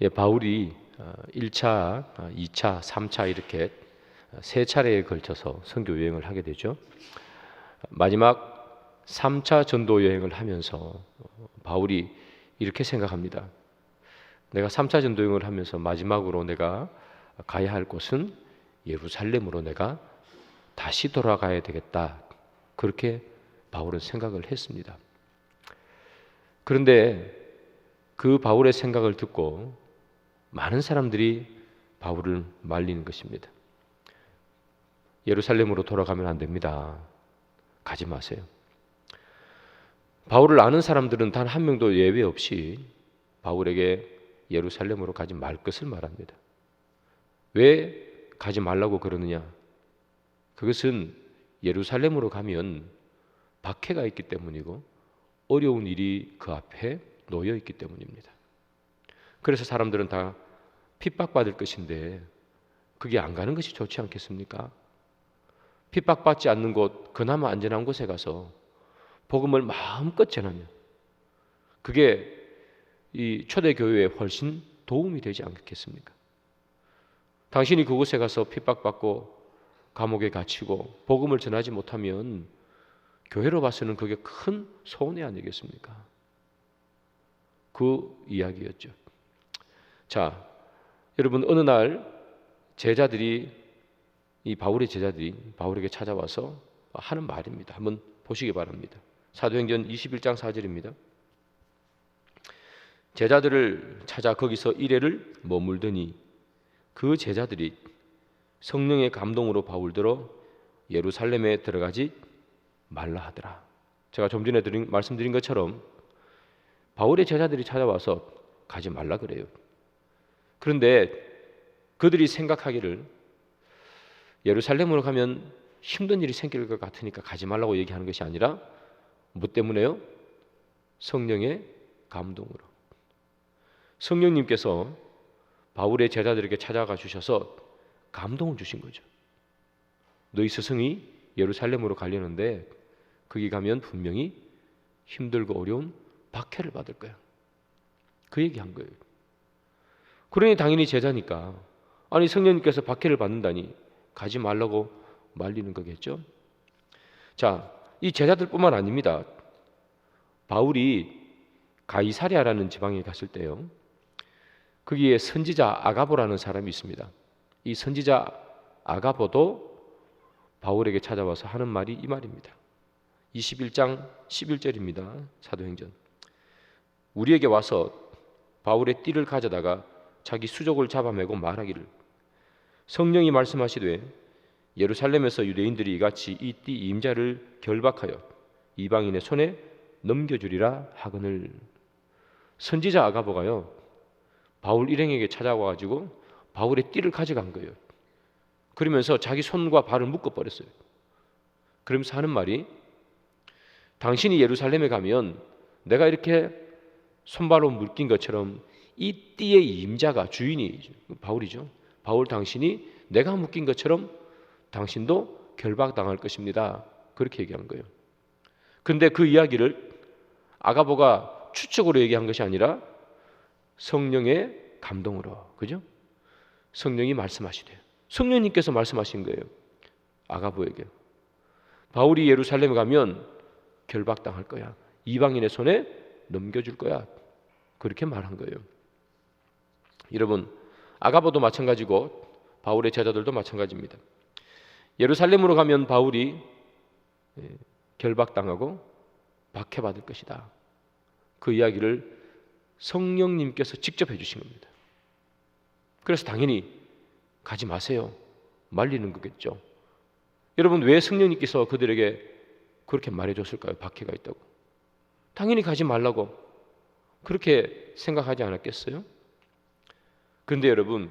예, 바울이 1차, 2차, 3차 이렇게 세 차례에 걸쳐서 선교 여행을 하게 되죠. 마지막 3차 전도 여행을 하면서 바울이 이렇게 생각합니다. 내가 3차 전도 여행을 하면서 마지막으로 내가 가야 할 곳은 예루살렘으로 내가 다시 돌아가야 되겠다. 그렇게 바울은 생각을 했습니다. 그런데 그 바울의 생각을 듣고 많은 사람들이 바울을 말리는 것입니다. 예루살렘으로 돌아가면 안 됩니다. 가지 마세요. 바울을 아는 사람들은 단 한 명도 예외 없이 바울에게 예루살렘으로 가지 말 것을 말합니다. 왜 가지 말라고 그러느냐? 그것은 예루살렘으로 가면 박해가 있기 때문이고 어려운 일이 그 앞에 놓여 있기 때문입니다. 그래서 사람들은 다 핍박받을 것인데 그게 안 가는 것이 좋지 않겠습니까? 핍박받지 않는 곳, 그나마 안전한 곳에 가서 복음을 마음껏 전하면 그게 이 초대 교회에 훨씬 도움이 되지 않겠습니까? 당신이 그곳에 가서 핍박받고 감옥에 갇히고 복음을 전하지 못하면 교회로 봐서는 그게 큰 손해 아니겠습니까? 그 이야기였죠. 자, 여러분 어느 날 제자들이 이 바울의 제자들이 바울에게 찾아와서 하는 말입니다. 한번 보시기 바랍니다. 사도행전 21장 4절입니다. 제자들을 찾아 거기서 이래를 머물더니 그 제자들이 성령의 감동으로 바울들어 예루살렘에 들어가지 말라 하더라. 제가 좀 전에 드린, 말씀드린 것처럼 바울의 제자들이 찾아와서 가지 말라 그래요. 그런데 그들이 생각하기를 예루살렘으로 가면 힘든 일이 생길 것 같으니까 가지 말라고 얘기하는 것이 아니라 뭐 때문에요? 성령의 감동으로. 성령님께서 바울의 제자들에게 찾아가 주셔서 감동을 주신 거죠. 너희 스승이 예루살렘으로 가려는데 거기 가면 분명히 힘들고 어려운 박해를 받을 거야. 그 얘기한 거예요. 그러니 당연히 제자니까 아니 성령님께서 박해를 받는다니 가지 말라고 말리는 거겠죠. 자, 이 제자들뿐만 아닙니다. 바울이 가이사랴라는 지방에 갔을 때요. 거기에 선지자 아가보라는 사람이 있습니다. 이 선지자 아가보도 바울에게 찾아와서 하는 말이 이 말입니다. 21장 11절입니다. 사도행전. 우리에게 와서 바울의 띠를 가져다가 자기 수족을 잡아매고 말하기를 성령이 말씀하시되 예루살렘에서 유대인들이 이같이 이 띠 임자를 결박하여 이방인의 손에 넘겨주리라 하거늘 선지자 아가보가요 바울 일행에게 찾아와 가지고 바울의 띠를 가져간 거예요. 그러면서 자기 손과 발을 묶어 버렸어요. 그러면서 하는 말이 당신이 예루살렘에 가면 내가 이렇게 손발로 묶인 것처럼 이 띠의 임자가 주인이 바울이죠. 바울 당신이 내가 묶인 것처럼 당신도 결박당할 것입니다. 그렇게 얘기한 거예요. 근데 그 이야기를 아가보가 추측으로 얘기한 것이 아니라 성령의 감동으로 그죠? 성령이 말씀하시대요. 성령님께서 말씀하신 거예요. 아가보에게. 바울이 예루살렘에 가면 결박당할 거야. 이방인의 손에 넘겨줄 거야. 그렇게 말한 거예요. 여러분, 아가보도 마찬가지고 바울의 제자들도 마찬가지입니다. 예루살렘으로 가면 바울이 예, 결박당하고 박해받을 것이다. 그 이야기를 성령님께서 직접 해주신 겁니다. 그래서 당연히 가지 마세요. 말리는 거겠죠. 여러분 왜 성령님께서 그들에게 그렇게 말해줬을까요? 박해가 있다고. 당연히 가지 말라고 그렇게 생각하지 않았겠어요? 그런데 여러분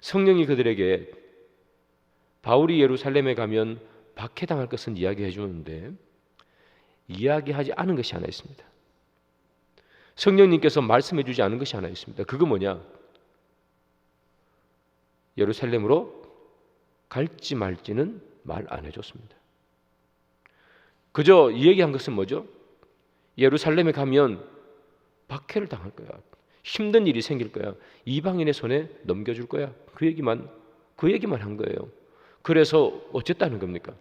성령이 그들에게 바울이 예루살렘에 가면 박해당할 것은 이야기해 주는데 이야기하지 않은 것이 하나 있습니다. 성령님께서 말씀해 주지 않은 것이 하나 있습니다. 그거 뭐냐? 예루살렘으로 갈지 말지는 말 안 해줬습니다. 그저 이 얘기한 것은 뭐죠? 예루살렘에 가면 박해를 당할 거야. 힘든 일이 생길 거야. 이방인의 손에 넘겨줄 거야. 그 얘기만 그 얘기만 한 거예요. 그래서 어쨌다는 겁니까?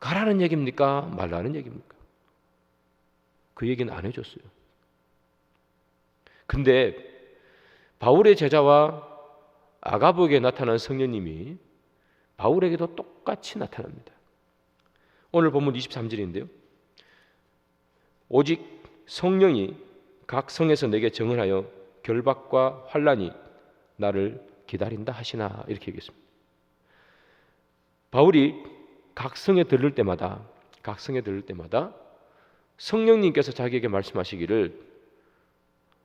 가라는 얘기입니까? 말라는 얘기입니까? 그 얘기는 안 해줬어요. 근데 바울의 제자와 아가복에 나타난 성령님이 바울에게도 똑같이 나타납니다. 오늘 본문 23절인데요. 오직 성령이 각 성에서 내게 정을하여 결박과 환란이 나를 기다린다 하시나 이렇게 얘기했습니다. 바울이 각 성에 들를 때마다 각 성에 들를 때마다 성령님께서 자기에게 말씀하시기를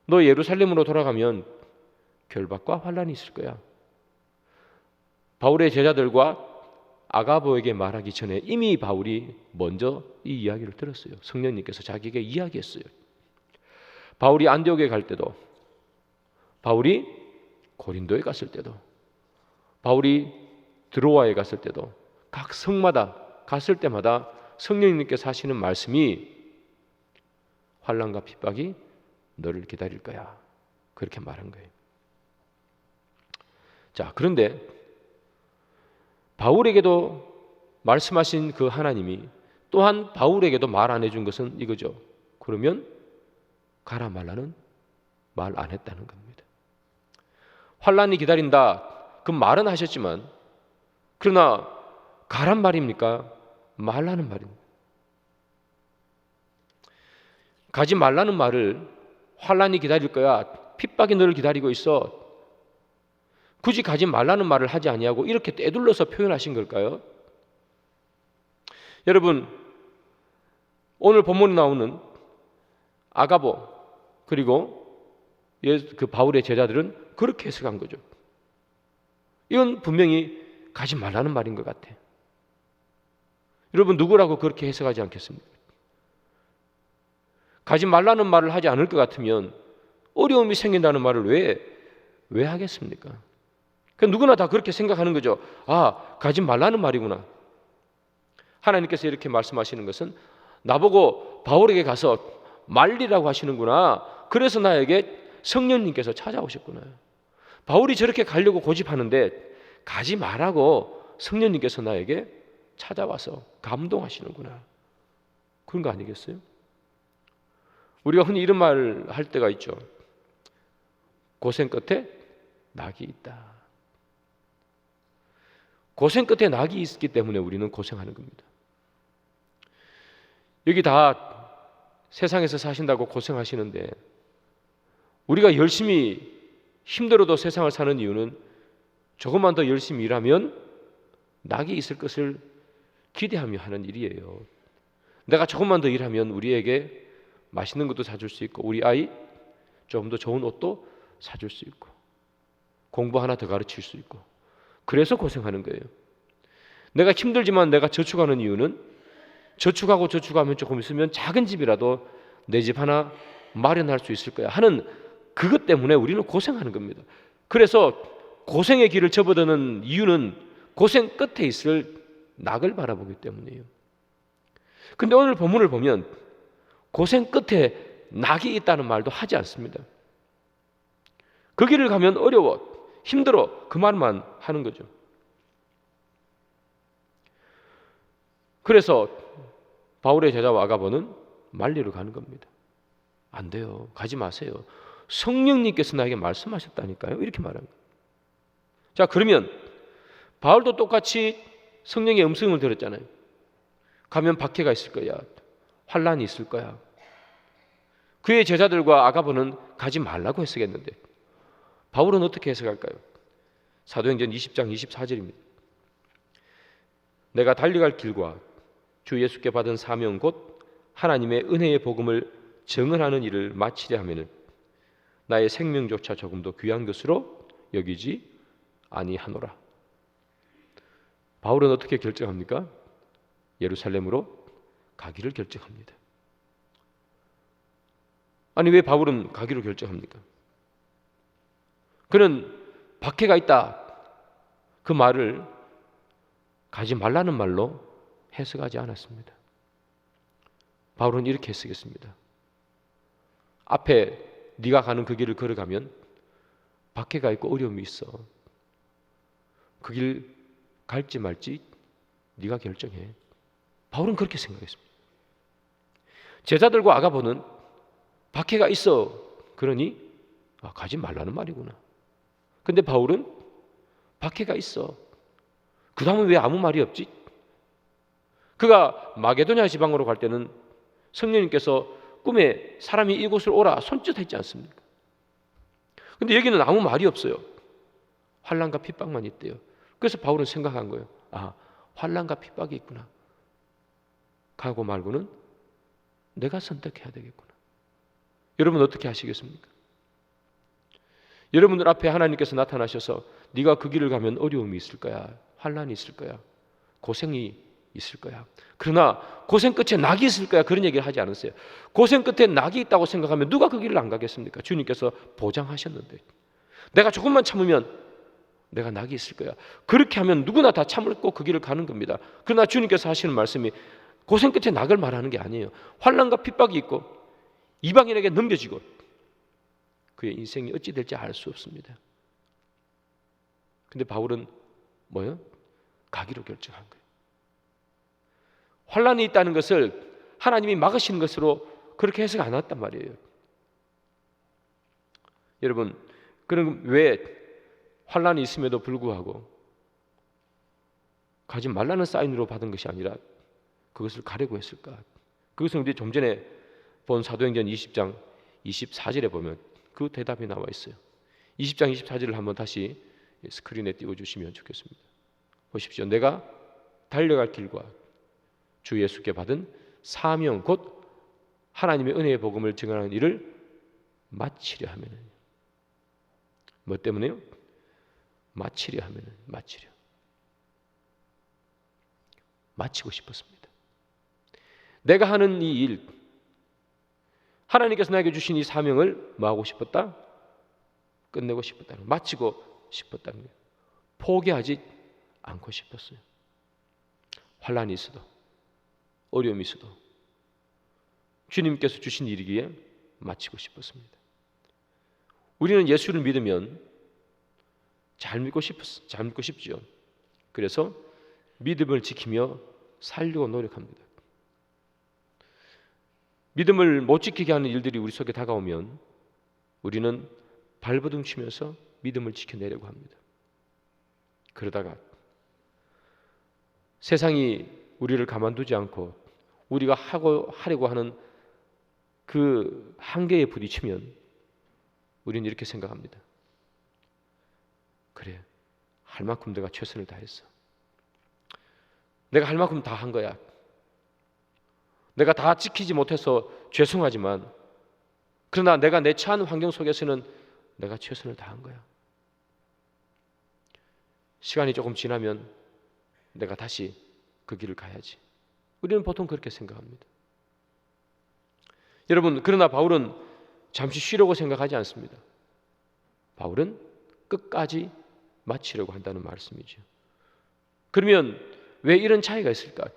너 예루살렘으로 돌아가면 결박과 환란이 있을 거야. 바울의 제자들과 아가보에게 말하기 전에 이미 바울이 먼저 이 이야기를 들었어요. 성령님께서 자기에게 이야기했어요. 바울이 안디옥에 갈 때도 바울이 고린도에 갔을 때도 바울이 드로아에 갔을 때도 각 성마다 갔을 때마다 성령님께서 하시는 말씀이 환란과 핍박이 너를 기다릴 거야. 그렇게 말한 거예요. 자, 그런데 바울에게도 말씀하신 그 하나님이 또한 바울에게도 말 안 해준 것은 이거죠. 그러면 가라 말라는 말 안 했다는 겁니다. 환란이 기다린다. 그 말은 하셨지만 그러나 가란 말입니까? 말라는 말입니다. 가지 말라는 말을 환란이 기다릴 거야. 핍박이 너를 기다리고 있어. 굳이 가지 말라는 말을 하지 아니하고 이렇게 떼둘러서 표현하신 걸까요? 여러분 오늘 본문에 나오는 아가보 그리고 그 바울의 제자들은 그렇게 해석한 거죠. 이건 분명히 가지 말라는 말인 것 같아. 여러분 누구라고 그렇게 해석하지 않겠습니까? 가지 말라는 말을 하지 않을 것 같으면 어려움이 생긴다는 말을 왜, 왜 하겠습니까? 그 누구나 다 그렇게 생각하는 거죠. 아, 가지 말라는 말이구나. 하나님께서 이렇게 말씀하시는 것은 나보고 바울에게 가서 말리라고 하시는구나. 그래서 나에게 성령님께서 찾아오셨구나. 바울이 저렇게 가려고 고집하는데 가지 말라고 성령님께서 나에게 찾아와서 감동하시는구나. 그런 거 아니겠어요? 우리가 흔히 이런 말을 할 때가 있죠. 고생 끝에 낙이 있다. 고생 끝에 낙이 있기 때문에 우리는 고생하는 겁니다. 여기 다 세상에서 사신다고 고생하시는데 우리가 열심히 힘들어도 세상을 사는 이유는 조금만 더 열심히 일하면 낙이 있을 것을 기대하며 하는 일이에요. 내가 조금만 더 일하면 우리에게 맛있는 것도 사줄 수 있고 우리 아이 좀더 좋은 옷도 사줄 수 있고 공부 하나 더 가르칠 수 있고 그래서 고생하는 거예요. 내가 힘들지만 내가 저축하는 이유는 저축하고 저축하면 조금 있으면 작은 집이라도 내 집 하나 마련할 수 있을 거야 하는 그것 때문에 우리는 고생하는 겁니다. 그래서 고생의 길을 접어드는 이유는 고생 끝에 있을 낙을 바라보기 때문이에요. 근데 오늘 본문을 보면 고생 끝에 낙이 있다는 말도 하지 않습니다. 그 길을 가면 어려워, 힘들어 그 말만 하는 거죠. 그래서 바울의 제자와 아가보는 말리러 가는 겁니다. 안 돼요. 가지 마세요. 성령님께서 나에게 말씀하셨다니까요. 이렇게 말합니다. 자, 그러면 바울도 똑같이 성령의 음성을 들었잖아요. 가면 박해가 있을 거야. 환란이 있을 거야. 그의 제자들과 아가보는 가지 말라고 해석했는데 바울은 어떻게 해석할까요? 사도행전 20장 24절입니다. 내가 달려갈 길과 주 예수께 받은 사명 곧 하나님의 은혜의 복음을 증언하는 일을 마치려 하면은 나의 생명조차 조금도 귀한 것으로 여기지 아니하노라. 바울은 어떻게 결정합니까? 예루살렘으로 가기를 결정합니다. 아니 왜 바울은 가기로 결정합니까? 그는 박해가 있다. 그 말을 가지 말라는 말로 해석하지 않았습니다. 바울은 이렇게 해석했습니다. 앞에 네가 가는 그 길을 걸어가면 박해가 있고 어려움이 있어. 그 길 갈지 말지 네가 결정해. 바울은 그렇게 생각했습니다. 제자들과 아가보는 박해가 있어. 그러니 아, 가지 말라는 말이구나. 근데 바울은 박해가 있어. 그 다음은 왜 아무 말이 없지? 그가 마게도냐 지방으로 갈 때는 성령님께서 꿈에 사람이 이곳을 오라 손짓했지 않습니까? 근데 여기는 아무 말이 없어요. 환란과 핍박만 있대요. 그래서 바울은 생각한 거예요. 아, 환란과 핍박이 있구나. 가고 말고는 내가 선택해야 되겠구나. 여러분 어떻게 하시겠습니까? 여러분들 앞에 하나님께서 나타나셔서 네가 그 길을 가면 어려움이 있을 거야. 환란이 있을 거야. 고생이 있을 거야. 그러나 고생 끝에 낙이 있을 거야. 그런 얘기를 하지 않았어요. 고생 끝에 낙이 있다고 생각하면 누가 그 길을 안 가겠습니까? 주님께서 보장하셨는데. 내가 조금만 참으면 내가 낙이 있을 거야. 그렇게 하면 누구나 다 참을고 그 길을 가는 겁니다. 그러나 주님께서 하시는 말씀이 고생 끝에 낙을 말하는 게 아니에요. 환란과 핍박이 있고 이방인에게 넘겨지고 그의 인생이 어찌 될지 알 수 없습니다. 근데 바울은 뭐요? 가기로 결정한 거예요. 환란이 있다는 것을 하나님이 막으시는 것으로 그렇게 해석 안 했단 말이에요. 여러분, 그럼 왜 환란이 있음에도 불구하고 가지 말라는 사인으로 받은 것이 아니라 그것을 가려고 했을까? 그것은 우리 좀 전에 본 사도행전 20장 24절에 보면 그 대답이 나와 있어요. 20장 24절을 한번 다시 스크린에 띄워 주시면 좋겠습니다. 보십시오. 내가 달려갈 길과 주 예수께 받은 사명 곧 하나님의 은혜의 복음을 증언하는 일을 마치려 하면은 뭐 때문에요? 마치려 하면은 마치려 마치고 싶었습니다. 내가 하는 이 일, 하나님께서 나에게 주신 이 사명을 뭐 하고 싶었다? 끝내고 싶었다는, 마치고 싶었다는 거예요. 포기하지 않고 싶었어요. 환란이 있어도, 어려움이 있어도, 주님께서 주신 일이기에 마치고 싶었습니다. 우리는 예수를 믿으면 잘 믿고 싶, 잘 믿고 싶죠. 그래서 믿음을 지키며 살려고 노력합니다. 믿음을 못 지키게 하는 일들이 우리 속에 다가오면 우리는 발버둥 치면서 믿음을 지켜내려고 합니다. 그러다가 세상이 우리를 가만두지 않고 우리가 하고 하려고 하는 그 한계에 부딪히면 우리는 이렇게 생각합니다. 그래, 할 만큼 내가 최선을 다했어. 내가 할 만큼 다 한 거야. 내가 다 지키지 못해서 죄송하지만 그러나 내가 내 처한 환경 속에서는 내가 최선을 다한 거야. 시간이 조금 지나면 내가 다시 그 길을 가야지. 우리는 보통 그렇게 생각합니다. 여러분, 그러나 바울은 잠시 쉬려고 생각하지 않습니다. 바울은 끝까지 마치려고 한다는 말씀이죠. 그러면 왜 이런 차이가 있을까?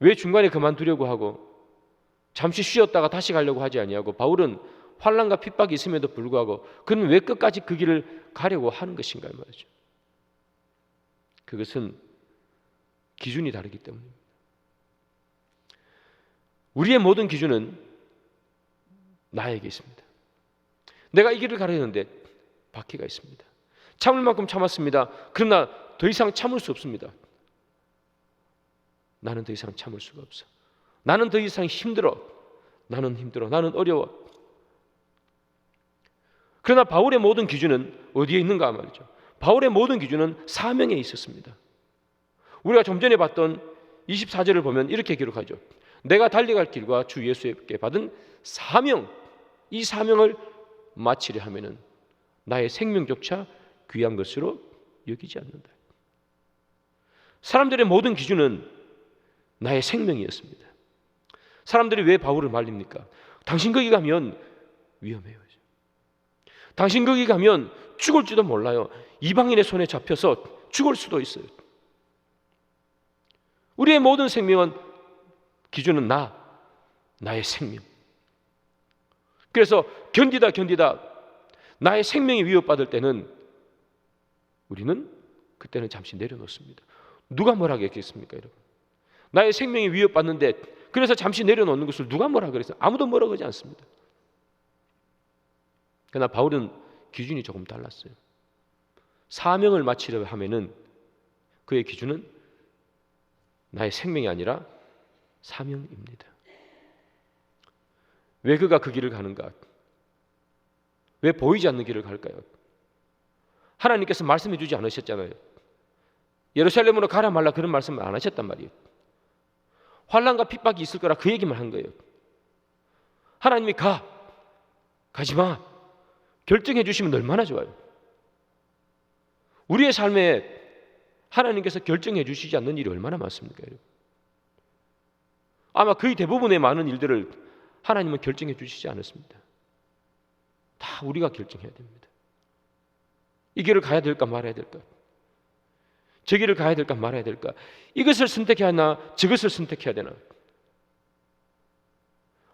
왜 중간에 그만두려고 하고 잠시 쉬었다가 다시 가려고 하지 아니하고 바울은 환란과 핍박이 있음에도 불구하고 그는 왜 끝까지 그 길을 가려고 하는 것인가 말이죠. 그것은 기준이 다르기 때문입니다. 우리의 모든 기준은 나에게 있습니다. 내가 이 길을 가려는데 박해가 있습니다. 참을 만큼 참았습니다. 그러나 더 이상 참을 수 없습니다. 나는 더 이상 참을 수가 없어. 나는 더 이상 힘들어. 나는 힘들어. 나는 어려워. 그러나 바울의 모든 기준은 어디에 있는가 말이죠. 바울의 모든 기준은 사명에 있었습니다. 우리가 좀 전에 봤던 24절을 보면 이렇게 기록하죠. 내가 달려갈 길과 주 예수께 받은 사명, 이 사명을 마치려 하면은 나의 생명조차 귀한 것으로 여기지 않는다. 사람들의 모든 기준은 나의 생명이었습니다. 사람들이 왜 바울을 말립니까? 당신 거기 가면 위험해요. 당신 거기 가면 죽을지도 몰라요. 이방인의 손에 잡혀서 죽을 수도 있어요. 우리의 모든 생명은 기준은 나, 나의 생명. 그래서 견디다 견디다 나의 생명이 위협받을 때는 우리는 그때는 잠시 내려놓습니다. 누가 뭐라 했겠습니까, 여러분? 나의 생명이 위협받는데 그래서 잠시 내려놓는 것을 누가 뭐라 그랬어요? 아무도 뭐라 그러지 않습니다. 그러나 바울은 기준이 조금 달랐어요. 사명을 마치려 하면은 그의 기준은 나의 생명이 아니라 사명입니다. 왜 그가 그 길을 가는가? 왜 보이지 않는 길을 갈까요? 하나님께서 말씀해 주지 않으셨잖아요. 예루살렘으로 가라 말라 그런 말씀을 안 하셨단 말이에요. 환란과 핍박이 있을 거라 그 얘기만 한 거예요. 하나님이 가 가지 마 결정해 주시면 얼마나 좋아요. 우리의 삶에 하나님께서 결정해 주시지 않는 일이 얼마나 많습니까? 아마 거의 대부분의 많은 일들을 하나님은 결정해 주시지 않았습니다. 다 우리가 결정해야 됩니다. 이 길을 가야 될까 말아야 될까? 저 길을 가야 될까 말아야 될까? 이것을 선택해야 하나 저것을 선택해야 되나?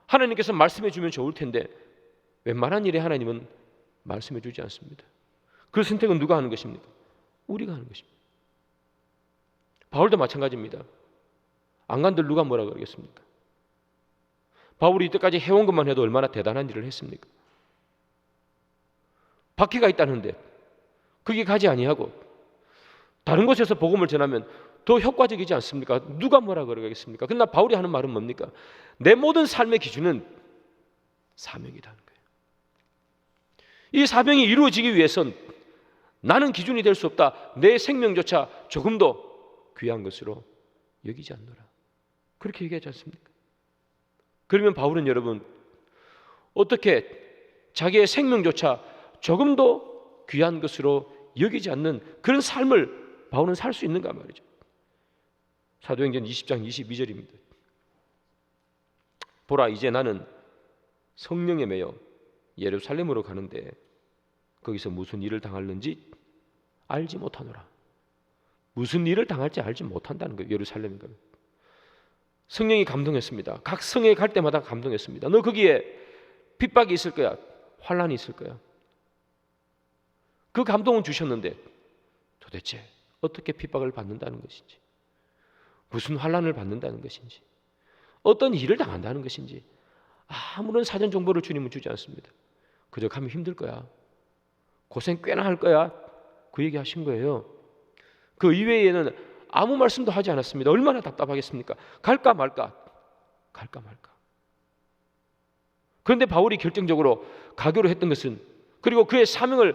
하나님께서 말씀해 주면 좋을 텐데 웬만한 일에 하나님은 말씀해 주지 않습니다. 그 선택은 누가 하는 것입니까? 우리가 하는 것입니다. 바울도 마찬가지입니다. 안 간들 누가 뭐라 그러겠습니까? 바울이 이때까지 해온 것만 해도 얼마나 대단한 일을 했습니까? 바퀴가 있다는데 거기 가지 아니하고 다른 곳에서 복음을 전하면 더 효과적이지 않습니까? 누가 뭐라 그러겠습니까? 그러나 바울이 하는 말은 뭡니까? 내 모든 삶의 기준은 사명이라는 거예요. 이 사명이 이루어지기 위해선 나는 기준이 될 수 없다. 내 생명조차 조금도 귀한 것으로 여기지 않노라. 그렇게 얘기하지 않습니까? 그러면 바울은 여러분 어떻게 자기의 생명조차 조금도 귀한 것으로 여기지 않는 그런 삶을 바울은 살 수 있는가 말이죠. 사도행전 20장 22절입니다. 보라 이제 나는 성령에 매여 예루살렘으로 가는데 거기서 무슨 일을 당할는지 알지 못하노라. 무슨 일을 당할지 알지 못한다는 거예요. 예루살렘인 가 성령이 감동했습니다. 각 성에 갈 때마다 감동했습니다. 너 거기에 핍박이 있을 거야. 환란이 있을 거야. 그 감동은 주셨는데 도대체 어떻게 핍박을 받는다는 것인지 무슨 환란을 받는다는 것인지 어떤 일을 당한다는 것인지 아무런 사전 정보를 주님은 주지 않습니다. 그저 가면 힘들 거야. 고생 꽤나 할 거야. 그 얘기 하신 거예요. 그 이외에는 아무 말씀도 하지 않았습니다. 얼마나 답답하겠습니까? 갈까 말까? 갈까 말까? 그런데 바울이 결정적으로 가기로 했던 것은 그리고 그의 사명을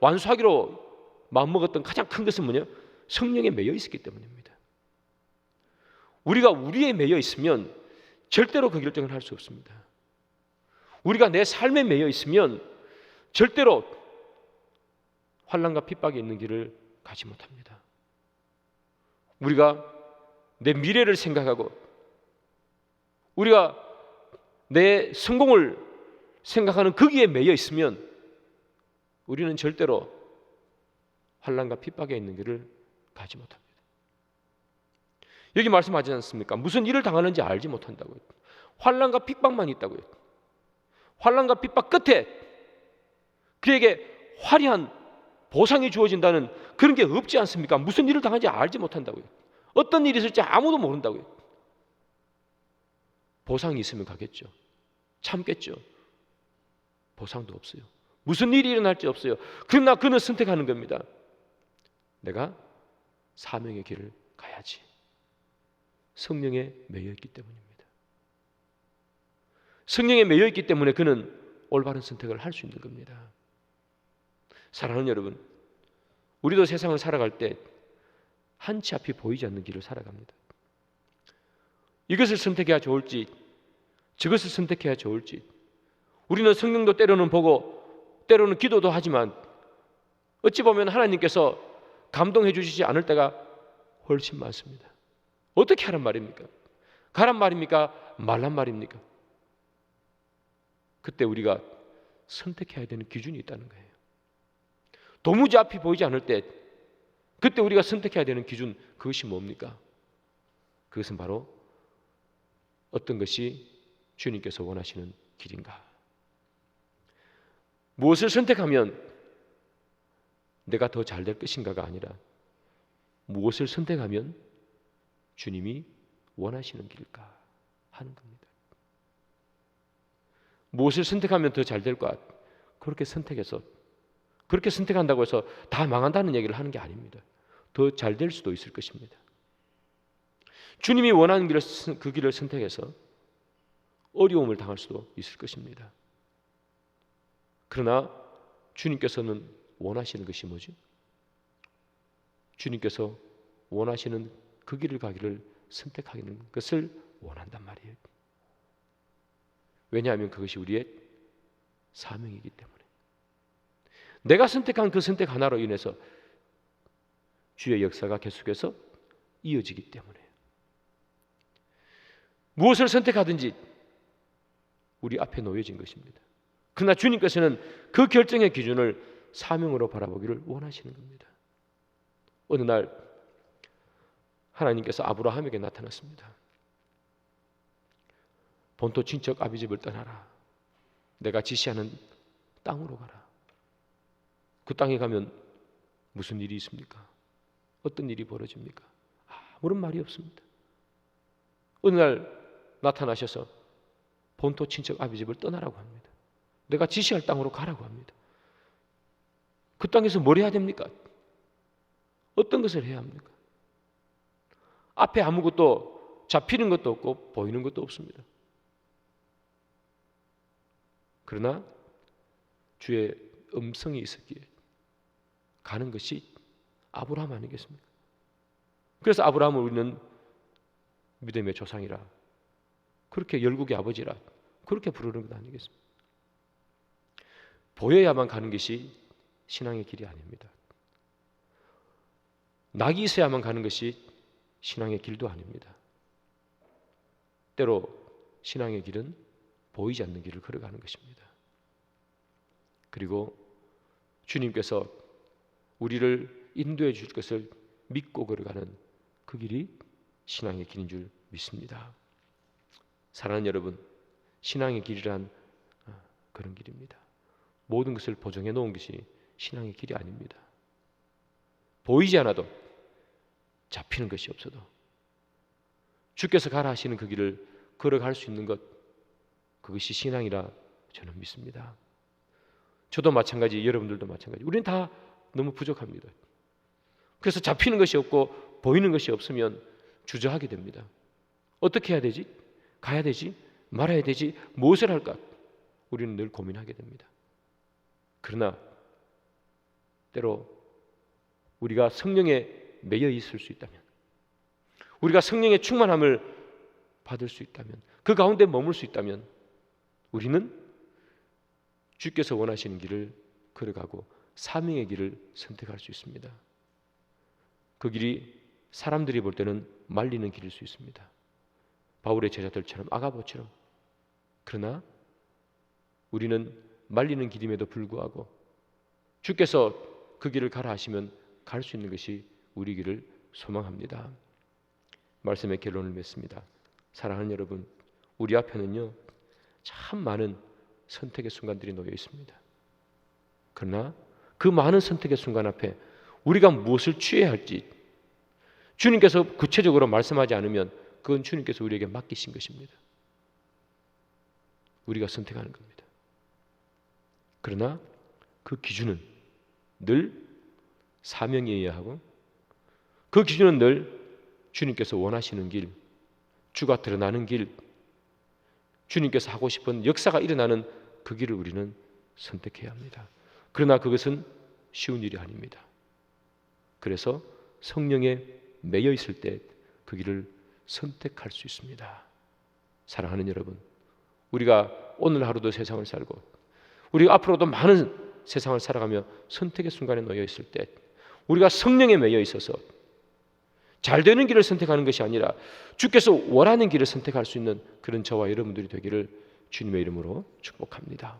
완수하기로 마음먹었던 가장 큰 것은 뭐냐? 성령에 매여 있었기 때문입니다. 우리가 우리에 매여 있으면 절대로 그 결정을 할 수 없습니다. 우리가 내 삶에 매여 있으면 절대로 환란과 핍박이 있는 길을 가지 못합니다. 우리가 내 미래를 생각하고 우리가 내 성공을 생각하는 거기에 매여 있으면 우리는 절대로 환란과 핍박에 있는 길을 가지 못합니다. 여기 말씀하지 않습니까? 무슨 일을 당하는지 알지 못한다고요. 환란과 핍박만 있다고요. 환란과 핍박 끝에 그에게 화려한 보상이 주어진다는 그런 게 없지 않습니까? 무슨 일을 당하는지 알지 못한다고요. 어떤 일이 있을지 아무도 모른다고요. 보상이 있으면 가겠죠. 참겠죠. 보상도 없어요. 무슨 일이 일어날지 없어요. 그러나 그는 선택하는 겁니다. 내가 사명의 길을 가야지. 성령에 매여 있기 때문입니다. 성령에 매여 있기 때문에 그는 올바른 선택을 할 수 있는 겁니다. 사랑하는 여러분, 우리도 세상을 살아갈 때 한 치 앞이 보이지 않는 길을 살아갑니다. 이것을 선택해야 좋을지, 저것을 선택해야 좋을지, 우리는 성령도 때로는 보고 때로는 기도도 하지만 어찌 보면 하나님께서 감동해 주시지 않을 때가 훨씬 많습니다. 어떻게 하란 말입니까? 가란 말입니까? 말란 말입니까? 그때 우리가 선택해야 되는 기준이 있다는 거예요. 도무지 앞이 보이지 않을 때 그때 우리가 선택해야 되는 기준 그것이 뭡니까? 그것은 바로 어떤 것이 주님께서 원하시는 길인가? 무엇을 선택하면 내가 더 잘 될 것인가가 아니라 무엇을 선택하면 주님이 원하시는 길일까 하는 겁니다. 무엇을 선택하면 더 잘 될까? 그렇게 선택해서 그렇게 선택한다고 해서 다 망한다는 얘기를 하는 게 아닙니다. 더 잘 될 수도 있을 것입니다. 주님이 원하는 길을 선- 그 길을 선택해서 어려움을 당할 수도 있을 것입니다. 그러나 주님께서는 원하시는 것이 뭐죠? 주님께서 원하시는 그 길을 가기를 선택하는 것을 원한단 말이에요. 왜냐하면 그것이 우리의 사명이기 때문에. 내가 선택한 그 선택 하나로 인해서 주의 역사가 계속해서 이어지기 때문에. 무엇을 선택하든지 우리 앞에 놓여진 것입니다. 그러나 주님께서는 그 결정의 기준을 사명으로 바라보기를 원하시는 겁니다. 어느 날 하나님께서 아브라함에게 나타났습니다. 본토 친척 아비 집을 떠나라. 내가 지시하는 땅으로 가라. 그 땅에 가면 무슨 일이 있습니까? 어떤 일이 벌어집니까? 아무런 말이 없습니다. 어느 날 나타나셔서 본토 친척 아비 집을 떠나라고 합니다. 내가 지시할 땅으로 가라고 합니다. 그 땅에서 뭘 해야 됩니까? 어떤 것을 해야 합니까? 앞에 아무것도 잡히는 것도 없고 보이는 것도 없습니다. 그러나 주의 음성이 있었기에 가는 것이 아브라함 아니겠습니까? 그래서 아브라함을 우리는 믿음의 조상이라 그렇게 열국의 아버지라 그렇게 부르는 것 아니겠습니까? 보여야만 가는 것이 신앙의 길이 아닙니다. 낙이 있어야만 가는 것이 신앙의 길도 아닙니다. 때로 신앙의 길은 보이지 않는 길을 걸어가는 것입니다. 그리고 주님께서 우리를 인도해 주실 것을 믿고 걸어가는 그 길이 신앙의 길인 줄 믿습니다. 사랑하는 여러분, 신앙의 길이란 어, 그런 길입니다. 모든 것을 보정해 놓은 것이 신앙의 길이 아닙니다. 보이지 않아도 잡히는 것이 없어도 주께서 가라 하시는 그 길을 걸어갈 수 있는 것 그것이 신앙이라 저는 믿습니다. 저도 마찬가지, 여러분들도 마찬가지. 우리는 다 너무 부족합니다. 그래서 잡히는 것이 없고 보이는 것이 없으면 주저하게 됩니다. 어떻게 해야 되지? 가야 되지? 말아야 되지? 무엇을 할까? 우리는 늘 고민하게 됩니다. 그러나 때로 우리가 성령에 매여 있을 수 있다면 우리가 성령의 충만함을 받을 수 있다면 그 가운데 머물 수 있다면 우리는 주께서 원하시는 길을 걸어가고 사명의 길을 선택할 수 있습니다. 그 길이 사람들이 볼 때는 말리는 길일 수 있습니다. 바울의 제자들처럼 아가보처럼 그러나 우리는 말리는 길임에도 불구하고 주께서 그 길을 가라 하시면 갈 수 있는 것이 우리 길을 소망합니다. 말씀의 결론을 맺습니다. 사랑하는 여러분, 우리 앞에는요 참 많은 선택의 순간들이 놓여 있습니다. 그러나 그 많은 선택의 순간 앞에 우리가 무엇을 취해야 할지 주님께서 구체적으로 말씀하지 않으면 그건 주님께서 우리에게 맡기신 것입니다. 우리가 선택하는 겁니다. 그러나 그 기준은 늘 사명이어야 하고 그 기준은 늘 주님께서 원하시는 길, 주가 드러나는 길, 주님께서 하고 싶은 역사가 일어나는 그 길을 우리는 선택해야 합니다. 그러나 그것은 쉬운 일이 아닙니다. 그래서 성령에 매여 있을 때 그 길을 선택할 수 있습니다. 사랑하는 여러분, 우리가 오늘 하루도 세상을 살고 우리가 앞으로도 많은 세상을 살아가며 선택의 순간에 놓여 있을 때 우리가 성령에 매여 있어서 잘 되는 길을 선택하는 것이 아니라 주께서 원하는 길을 선택할 수 있는 그런 저와 여러분들이 되기를 주님의 이름으로 축복합니다.